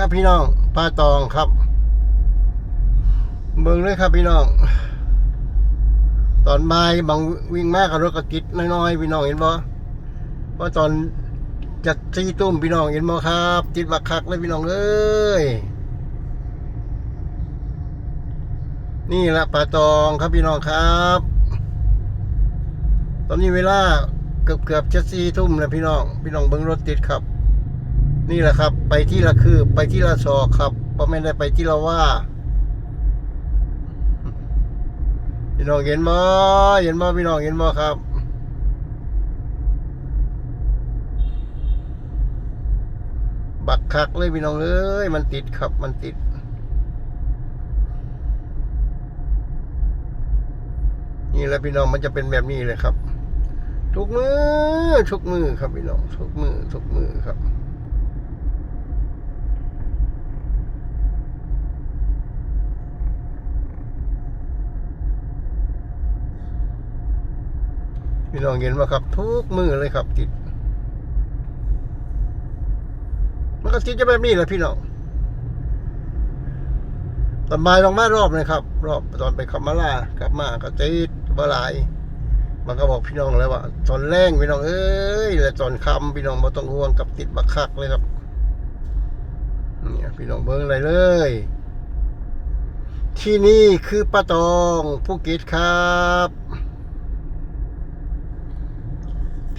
ครับพี่น้องป้าตองครับเบิ่งเลยครับพี่น้อง ตอนบ่ายบางวิ่งมากกับรถกระติดน้อยๆพี่น้องเห็นบ่เพราะตอนจัดซีตุ้มพี่น้องเห็นบ่ครับ ติดบักคักเลยพี่น้องเอ้ยนี่ละปลาตองครับพี่น้องครับ ตอนนี้เวลาเกือบเกือบจะสี่ทุ่มแล้วพี่น้อง พี่น้องเบิ่งรถติดครับ นี่แหละครับ ไปที่ละคือ ไปที่ละซอครับเพราะไม่ได้ไปที่ละว่าพี่น้องเห็นบ่เห็นบ่พี่น้องเห็นบ่ครับบักคักเลยพี่น้องเอ้ยมันติดครับมันติด นี่แหละพี่น้องมันจะเป็นแบบนี้เลยครับ ทุกมือทุกมือครับพี่น้อง ทุกมือทุกมือครับ พี่น้องเห็นไหมครับ ทุกมือเลยครับ ติด มันก็ติดจะแบบนี้แหละพี่น้องตอนบ่ายลองมารอบเลยครับ รอบตอนไปขับมาลากลับมาก็ติดบ่หลายมันก็บอกพี่น้องแล้วว่าตอนแรงพี่น้องเอ้ยและตอนคำพี่น้องมาต้องห่วงกับติดบักคักเลยครับเนี่ยพี่น้องเบิ้งอะไรเลย ที่นี่คือป้าตองภูเก็ตครับ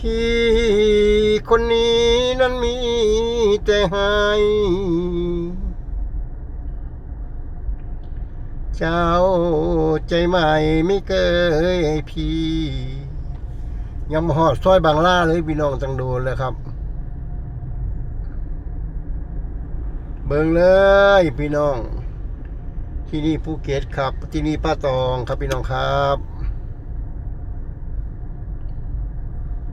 พี่คนนี้นั้นมีแต่ให้เจ้าใจใหม่ไม่เคยพี่ยังหอดซอยบางล่าเลยพี่น้องจังโดนเลยครับ เบิ่งเลยพี่น้อง ที่นี่ภูเก็ตครับ ที่นี่ป้าตองครับพี่น้องครับ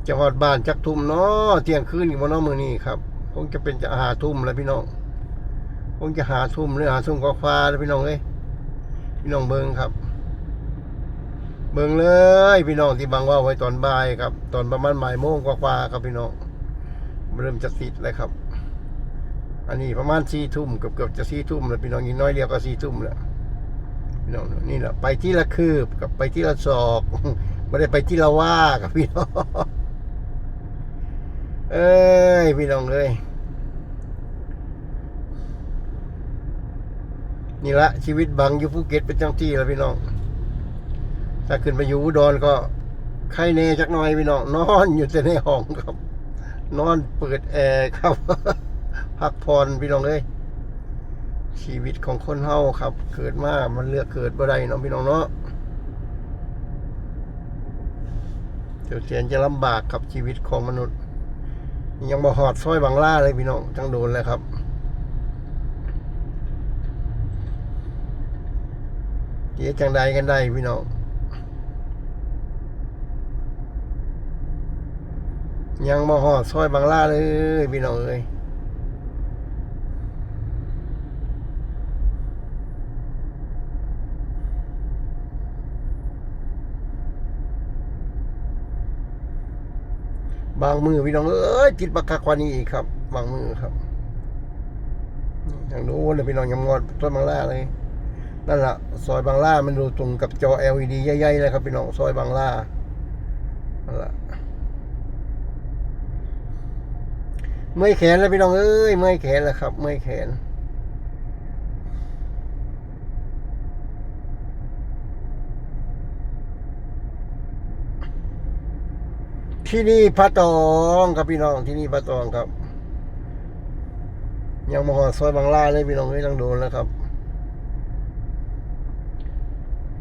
จะหอดบ้านจักทุ่มเนาะเที่ยงคืนอีกวันน้องมือนี้ครับคงจะเป็นจะหาทุ่มแล้วพี่น้องคงจะหาทุ่มหรือหาทุ่มก็ฟ้าแล้วพี่น้องเอ้ยพี่น้องเบิงครับ เบิงเลย พี่น้องที่บางว่าไว้ตอนบ่ายครับ ตอนประมาณบ่ายโมงกว่าๆครับพี่น้องเริ่มจะติดเลยครับ อันนี้ประมาณสี่ทุ่มเกือบเกือบจะสี่ทุ่มแล้วพี่น้องอีกน้อยเดียวก็สี่ทุ่มแล้วพี่น้องนี่แหละไปที่ละคืบกับไปที่ละศอกไม่ได้ไปที่ละว่ากับพี่น้อง เอ้ย พี่น้องเอ้ยนี่ละชีวิตบังอยู่ภูเก็ตเป็นจังที่แล้วพี่น้อง ถ้าขึ้นไปอยู่อุดรก็ไข้เนจักหน่อยพี่น้อง นอนอยู่แต่ในห้องครับ นอนเปิดแอร์ครับ พักผ่อนพี่น้องเอ้ยชีวิตของคนเฮาครับ เกิดมา มันเลือกเกิดบ่ได้เนาะพี่น้องเนาะเดี๋ยวเสียนจะลำบากกับชีวิตของมนุษย์ ยังบ่หอดซอยบางล่าเลยพี่น้องจังโดนเลยครับเดี๋ยจังใดกันได้พี่น้องยังบ่หอดซอยบางล่าเลยพี่น้องเอ้ย บางมือพี่น้องเอ้ยจิตประคักกว่านี้อีกครับ บางมือครับอย่างนู้นเลยพี่น้องยำงอดซอยบางล่าเลยนั่นแหละซอยบางล่ามันดูตรงกับจอ LED ใหญ่ๆเลยครับพี่น้องซอยบางล่านั่นแหละเมื่อยแขนแล้วพี่น้องเอ้ยเมื่อยแขนแล้วครับ เมื่อยแขน ที่นี่พระตองครับพี่น้องที่นี่พระตองครับ ยังมหอดซอยบางล่าเลยพี่น้องไม่ต้องโดนแล้วครับ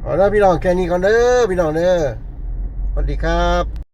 เอาละพี่น้องแค่นี้ก่อนเด้อพี่น้องเด้อสวัสดีครับ